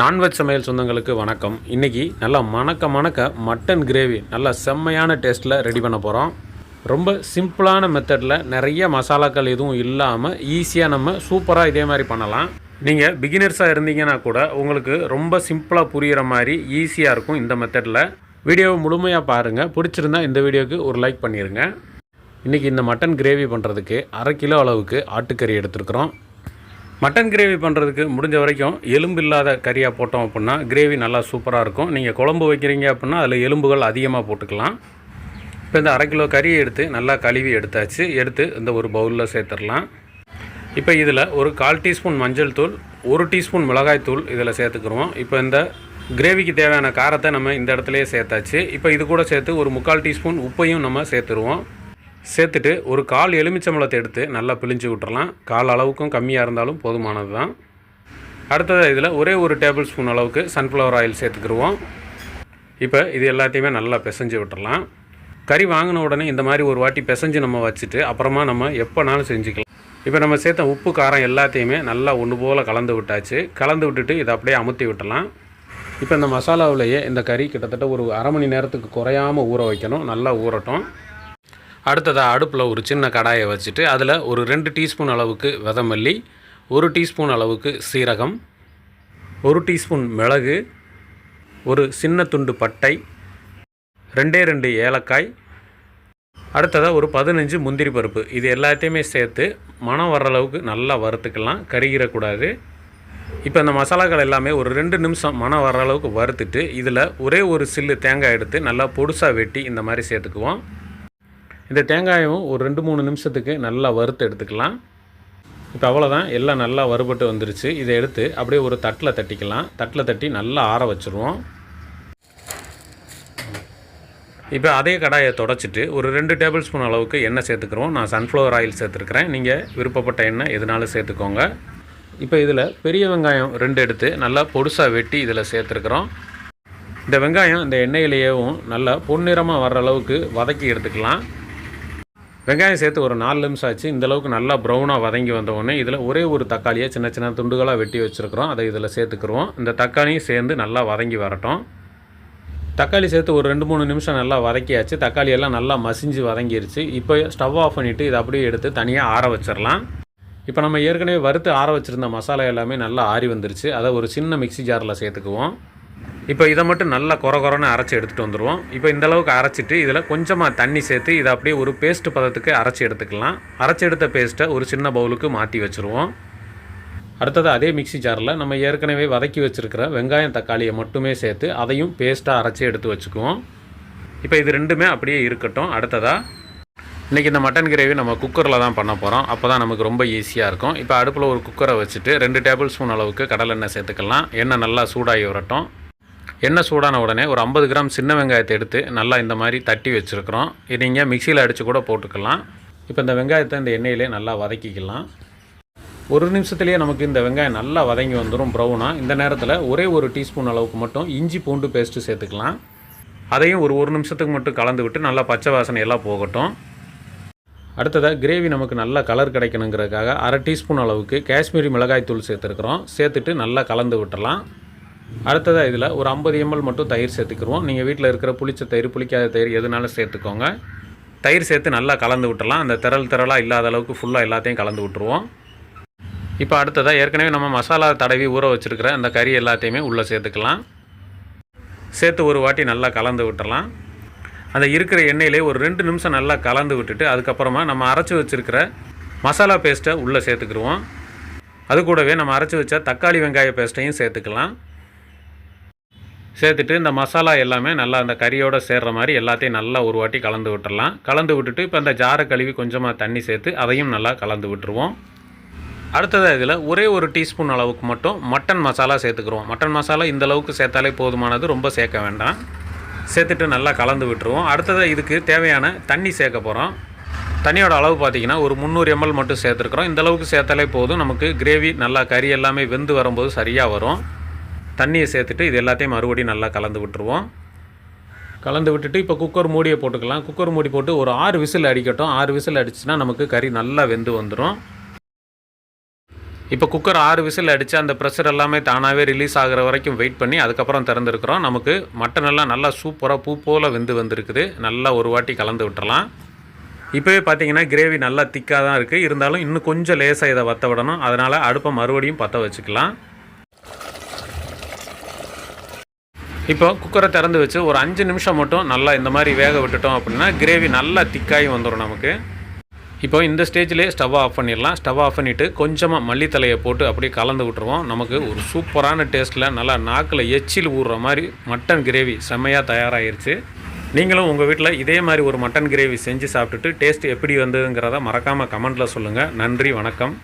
Non veg சமையல் சொந்தங்களுக்கு வணக்கம். இன்றைக்கி நல்லா மணக்க மணக்க மட்டன் கிரேவி நல்லா செம்மையான டேஸ்ட்டில் ரெடி பண்ண போகிறோம் ரொம்ப சிம்பிளான மெத்தடில் நிறைய மசாலாக்கள் எதுவும் இல்லாமல் ஈஸியாக நம்ம சூப்பராக இதே மாதிரி பண்ணலாம். நீங்கள் பிகினர்ஸாக இருந்தீங்கன்னா கூட உங்களுக்கு ரொம்ப சிம்பிளாக புரிகிற மாதிரி ஈஸியாக இருக்கும் இந்த மெத்தடில் வீடியோவை முழுமையாக பாருங்கள் பிடிச்சிருந்தா இந்த வீடியோவுக்கு ஒரு லைக் பண்ணிடுங்க இன்றைக்கி இந்த மட்டன் கிரேவி பண்ணுறதுக்கு அரை கிலோ அளவுக்கு ஆட்டுக்கறி எடுத்துருக்குறோம். மட்டன் கிரேவி பண்ணுறதுக்கு முடிஞ்ச வரைக்கும் எலும்பு இல்லாத கறியாக போட்டோம் அப்படின்னா கிரேவி நல்லா சூப்பராக இருக்கும். நீங்கள் குழம்பு வைக்கிறீங்க அப்படின்னா அதில் எலும்புகள் அதிகமாக போட்டுக்கலாம். இப்போ இந்த அரை கிலோ கறியை எடுத்து நல்லா கழுவி எடுத்தாச்சு. எடுத்து இந்த ஒரு பவுலில் சேர்த்துடலாம். இப்போ இதில் ஒரு கால் டீஸ்பூன் மஞ்சள் தூள் ஒரு டீஸ்பூன் மிளகாய் தூள் இதில் சேர்த்துக்குருவோம். இப்போ இந்த கிரேவிக்கு தேவையான காரத்தை நம்ம இந்த இடத்துலையே சேர்த்தாச்சு. இப்போ இது கூட சேர்த்து ஒரு முக்கால் டீஸ்பூன் உப்பையும் நம்ம சேர்த்துருவோம். சேர்த்துட்டு ஒரு கால் எலுமிச்சம்பழத்தை எடுத்து நல்லா பிழிஞ்சு விட்டுறலாம். கால் அளவுக்கும் கம்மியாக இருந்தாலும் போதுமானது தான். அடுத்தது இதில் ஒரே ஒரு டேபிள் ஸ்பூன் அளவுக்கு சன்ஃப்ளவர் ஆயில் சேர்த்துக்கிடுவோம் இப்போ இது எல்லாத்தையுமே நல்லா பிசைஞ்சு விட்டுறலாம். கறி வாங்கின உடனே இந்த மாதிரி ஒரு வாட்டி பிசைஞ்சு நம்ம வச்சுட்டு அப்புறமா நம்ம எப்போனாலும் செஞ்சுக்கலாம். இப்போ நம்ம சேர்த்த உப்பு காரம் எல்லாத்தையுமே நல்லா ஒன்று போல் கலந்து விட்டாச்சு. கலந்து விட்டுட்டு இதை அப்படியே அமுத்தி விட்டலாம் இப்போ இந்த மசாலாவிலேயே இந்த கறி கிட்டத்தட்ட ஒரு அரை மணி நேரத்துக்கு குறையாமல் ஊற வைக்கணும். நல்லா ஊறட்டும். அடுத்ததாக அடுப்பில் ஒரு சின்ன கடாயை வச்சுட்டு அதில் ஒரு ரெண்டு டீஸ்பூன் அளவுக்கு விதமல்லி ஒரு டீஸ்பூன் அளவுக்கு சீரகம் ஒரு டீஸ்பூன் மிளகு ஒரு சின்ன துண்டு பட்டை ரெண்டே ரெண்டு ஏலக்காய் அடுத்ததாக ஒரு பதினஞ்சு முந்திரி பருப்பு. இது எல்லாத்தையுமே சேர்த்து மனம் வர்ற அளவுக்கு நல்லா வறுத்துக்கலாம் கருகிடக்கூடாது. இப்போ இந்த மசாலாக்கள் எல்லாமே ஒரு ரெண்டு நிமிஷம் மனம் வர்ற அளவுக்கு வறுத்துட்டு இதில் ஒரே ஒரு சில்லு தேங்காய் எடுத்து நல்லா பொடுசாக வெட்டி இந்த மாதிரி சேர்த்துக்குவோம். இந்த தேங்காயும் ஒரு ரெண்டு மூணு நிமிஷத்துக்கு நல்லா வறுத்து எடுத்துக்கலாம். இப்போ அவ்வளோதான் எல்லாம் நல்லா வறுபட்டு வந்துருச்சு. இதை எடுத்து அப்படியே ஒரு தட்டில் தட்டிக்கலாம். தட்டில் தட்டி நல்லா ஆற வச்சுருவோம். இப்போ அதே கடாயை தொடச்சிட்டு ஒரு ரெண்டு டேபிள் ஸ்பூன் அளவுக்கு எண்ணெய் சேர்த்துக்கிறோம். நான் சன்ஃப்ளவர் ஆயில் சேர்த்துருக்கிறேன். நீங்கள் விருப்பப்பட்ட எண்ணெய் எதுனாலும் சேர்த்துக்கோங்க. இப்போ இதில் பெரிய வெங்காயம் ரெண்டு எடுத்து நல்லா பொடுசாக வெட்டி இதில் சேர்த்துருக்குறோம். இந்த வெங்காயம் இந்த எண்ணெயிலேயேவும் நல்லா பொன்னிறமாக வர்ற அளவுக்கு வதக்கி எடுத்துக்கலாம். வெங்காயம் சேர்த்து ஒரு நாலு நிமிஷம் ஆச்சு. இந்தளவுக்கு நல்லா ப்ரௌனாக வதங்கி வந்தவுடனே இதில் ஒரே ஒரு தக்காளியை சின்ன சின்ன துண்டுகளாக வெட்டி வச்சுருக்குறோம். அதை இதில் சேர்த்துக்குருவோம். இந்த தக்காளியும் சேர்ந்து நல்லா வதங்கி வரட்டும். தக்காளி சேர்த்து ஒரு ரெண்டு மூணு நிமிஷம் நல்லா வதக்கியாச்சு. தக்காளி எல்லாம் நல்லா மசிஞ்சு வதங்கிருச்சு. இப்போ ஸ்டவ் ஆஃப் பண்ணிவிட்டு இதை அப்படியே எடுத்து தனியாக ஆற வச்சிடலாம். இப்போ நம்ம ஏற்கனவே வறுத்து ஆற வச்சுருந்த மசாலா எல்லாமே நல்லா ஆறி வந்துருச்சு. அதை ஒரு சின்ன மிக்ஸி ஜாரில் சேர்த்துக்குவோம். இப்போ இதை மட்டும் நல்லா குறை குறைன்னு அரைச்சி எடுத்துகிட்டு வந்துடுவோம் இப்போ இந்த அளவுக்கு அரைச்சிட்டு இதில் கொஞ்சமாக தண்ணி சேர்த்து இதை அப்படியே ஒரு பேஸ்ட் பதத்துக்கு அரைச்சி எடுத்துக்கலாம். அரைச்சி எடுத்த பேஸ்ட்டை ஒரு சின்ன பவுலுக்கு மாற்றி வச்சுருவோம். அடுத்தது அதே மிக்சி ஜாரில் நம்ம ஏற்கனவே வதக்கி வச்சுருக்கிற வெங்காயம் தக்காளியை மட்டுமே சேர்த்து அதையும் பேஸ்ட்டாக அரைச்சி எடுத்து வச்சுக்குவோம். இப்போ இது ரெண்டுமே அப்படியே இருக்கட்டும். அடுத்ததாக இன்றைக்கி இந்த மட்டன் கிரேவி நம்ம குக்கரில் தான் பண்ண போகிறோம் அப்போ தான் நமக்கு ரொம்ப ஈஸியாக இருக்கும். இப்போ அடுப்பில் ஒரு குக்கரை வச்சுட்டு ரெண்டு டேபிள் ஸ்பூன் அளவுக்கு கடலெண்ணெய் சேர்த்துக்கலாம். எண்ணெய் நல்லா சூடாகி வரட்டும். எண்ணெய் சூடான உடனே ஒரு ஐம்பது கிராம் சின்ன வெங்காயத்தை எடுத்து நல்லா இந்த மாதிரி தட்டி வச்சுருக்குறோம். இது நீங்கள் மிக்சியில் அடித்து கூட போட்டுக்கலாம். இப்போ இந்த வெங்காயத்தை இந்த எண்ணெயிலே நல்லா வதக்கிக்கலாம். ஒரு நிமிஷத்துலேயே நமக்கு இந்த வெங்காயம் நல்லா வதங்கி வந்துடும் ப்ரௌனாக இந்த நேரத்தில் ஒரே ஒரு டீஸ்பூன் அளவுக்கு மட்டும் இஞ்சி பூண்டு பேஸ்ட்டு சேர்த்துக்கலாம். அதையும் ஒரு ஒரு நிமிஷத்துக்கு மட்டும் கலந்து விட்டு நல்லா பச்சை வாசனை எல்லாம் போகட்டும். அடுத்ததாக கிரேவி நமக்கு நல்ல கலர் கிடைக்கணுங்கிறதுக்காக அரை டீஸ்பூன் அளவுக்கு காஷ்மீரி மிளகாய் தூள் சேர்த்துருக்குறோம். சேர்த்துட்டு நல்லா கலந்து விட்டுறலாம். அடுத்ததாக இதில் ஒரு ஐம்பது எம்எல் மட்டும் தயிர் சேர்த்துக்கிடுவோம் நீங்கள் வீட்டில் இருக்கிற புளிச்ச தயிர் புளிக்காத தயிர் எதுனாலும் சேர்த்துக்கோங்க. தயிர் சேர்த்து நல்லா கலந்து விட்டுலாம் அந்த திரள் திரளாக இல்லாத அளவுக்கு ஃபுல்லாக எல்லாத்தையும் கலந்து விட்டுருவோம். இப்போ அடுத்ததாக ஏற்கனவே நம்ம மசாலா தடவி ஊற வச்சுருக்கிற அந்த கறி எல்லாத்தையுமே உள்ளே சேர்த்துக்கலாம். சேர்த்து ஒரு வாட்டி நல்லா கலந்து விட்டுறலாம். அந்த இருக்கிற எண்ணெயிலே ஒரு ரெண்டு நிமிஷம் நல்லா கலந்து விட்டுட்டு அதுக்கப்புறமா நம்ம அரைச்சி வச்சுருக்கிற மசாலா பேஸ்ட்டை உள்ளே சேர்த்துக்கிருவோம். அது கூடவே நம்ம அரைச்சி வச்ச தக்காளி வெங்காய பேஸ்ட்டையும் சேர்த்துக்கலாம். சேர்த்துட்டு இந்த மசாலா எல்லாமே நல்லா அந்த கறியோடு சேர்ற மாதிரி எல்லாத்தையும் நல்லா ஒரு வாட்டி கலந்து விட்டுடலாம் கலந்து விட்டுட்டு இப்போ அந்த ஜாரை கழுவி கொஞ்சமாக தண்ணி சேர்த்து அதையும் நல்லா கலந்து விட்டுருவோம். அடுத்ததாக இதில் ஒரே ஒரு டீஸ்பூன் அளவுக்கு மட்டும் மட்டன் மசாலா சேர்த்துக்குருவோம் மட்டன் மசாலா இந்த அளவுக்கு சேர்த்தாலே போதுமானது ரொம்ப சேர்க்க வேண்டாம். சேர்த்துட்டு நல்லா கலந்து விட்டுருவோம். அடுத்ததாக இதுக்கு தேவையான தண்ணி சேர்க்க போகிறோம் தண்ணியோட அளவு பார்த்திங்கன்னா ஒரு முந்நூறு எம்எல் மட்டும் சேர்த்துருக்குறோம். இந்த அளவுக்கு சேர்த்தாலே போதும். நமக்கு கிரேவி நல்லா கறி எல்லாமே வெந்து வரும்போது சரியாக வரும். தண்ணியை சேர்த்துட்டு இது எல்லாத்தையும் மறுபடியும் நல்லா கலந்து விட்டுருவோம். கலந்து விட்டுட்டு இப்போ குக்கர் மூடியை போட்டுக்கலாம். குக்கர் மூடி போட்டு ஒரு ஆறு விசில் அடிக்கட்டும். ஆறு விசில் அடிச்சுன்னா நமக்கு கறி நல்லா வெந்து வந்துடும் இப்போ குக்கர் ஆறு விசில் அடித்து அந்த ப்ரெஷர் எல்லாமே தானாகவே ரிலீஸ் ஆகிற வரைக்கும் வெயிட் பண்ணி அதுக்கப்புறம் திறந்துருக்குறோம். நமக்கு மட்டன் எல்லாம் நல்லா சூப்பராக பூ போல் வெந்து வந்திருக்குது. நல்லா ஒரு வாட்டி கலந்து விட்டுறலாம். இப்போவே பார்த்தீங்கன்னா கிரேவி நல்லா திக்காக தான் இருக்குது இருந்தாலும் இன்னும் கொஞ்சம் லேசாக இதை வற்ற விடணும். அதனால் அடுப்பை மறுபடியும் பற்ற வச்சுக்கலாம். இப்போ குக்கரை திறந்து வச்சு ஒரு அஞ்சு நிமிஷம் மட்டும் நல்லா இந்த மாதிரி வேக விட்டுட்டோம் அப்படின்னா கிரேவி நல்லா திக்காகி வந்துடும் நமக்கு. இப்போ இந்த ஸ்டேஜ்லேயே ஸ்டவ் ஆஃப் பண்ணிடலாம். ஸ்டவ் ஆஃப் பண்ணிவிட்டு கொஞ்சமாக மல்லித்தலையை போட்டு அப்படியே கலந்து விட்டுருவோம். நமக்கு ஒரு சூப்பரான டேஸ்ட்டில் நல்லா நாக்கில் எச்சில் ஊறுற மாதிரி மட்டன் கிரேவி செம்மையாக தயாராகிருச்சு நீங்களும் உங்கள் வீட்டில் இதே மாதிரி ஒரு மட்டன் கிரேவி செஞ்சு சாப்பிட்டுட்டு டேஸ்ட் எப்படி வந்ததுங்கிறத மறக்காமல் கமெண்ட்டில் சொல்லுங்கள் நன்றி வணக்கம்.